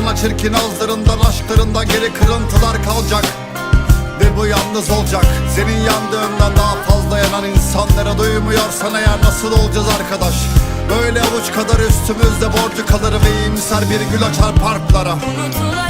Sana çirkin ağızlarından aşklarından geri kırıntılar kalacak. Ve bu yalnız olacak. Senin yandığından daha fazla yanan insanlara duymuyorsan eğer nasıl olacağız arkadaş? Böyle avuç kadar üstümüzde borcu kalır ve iyimser bir gül açar parklara. Unutulacak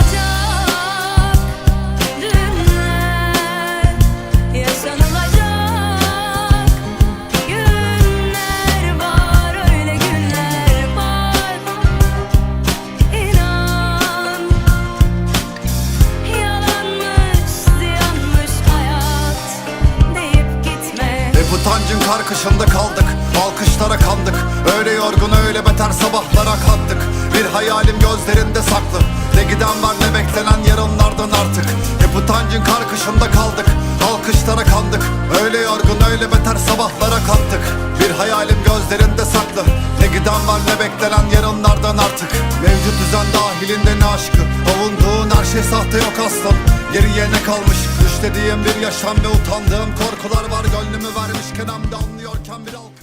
utancın karkışında kaldık Alkışlara kandık. Öyle yorgun öyle beter sabahlara kalktık Bir hayalim gözlerinde saklı Ne giden var ne beklenen yarınlardan artık. Hep utancın karkışında kaldık Alkışlara kandık. Öyle yorgun öyle beter sabahlara kalktık Bir hayalim gözlerinde saklı Ne giden var ne beklenen yarınlardan artık. Mevcut düzen dahilinde ne aşkı şey sahte yok aslım Geriye ne kalmış? Düşlediğim bir yaşam ve utandığım korkular var. Gönlümü vermişken hem de anlıyorken bir al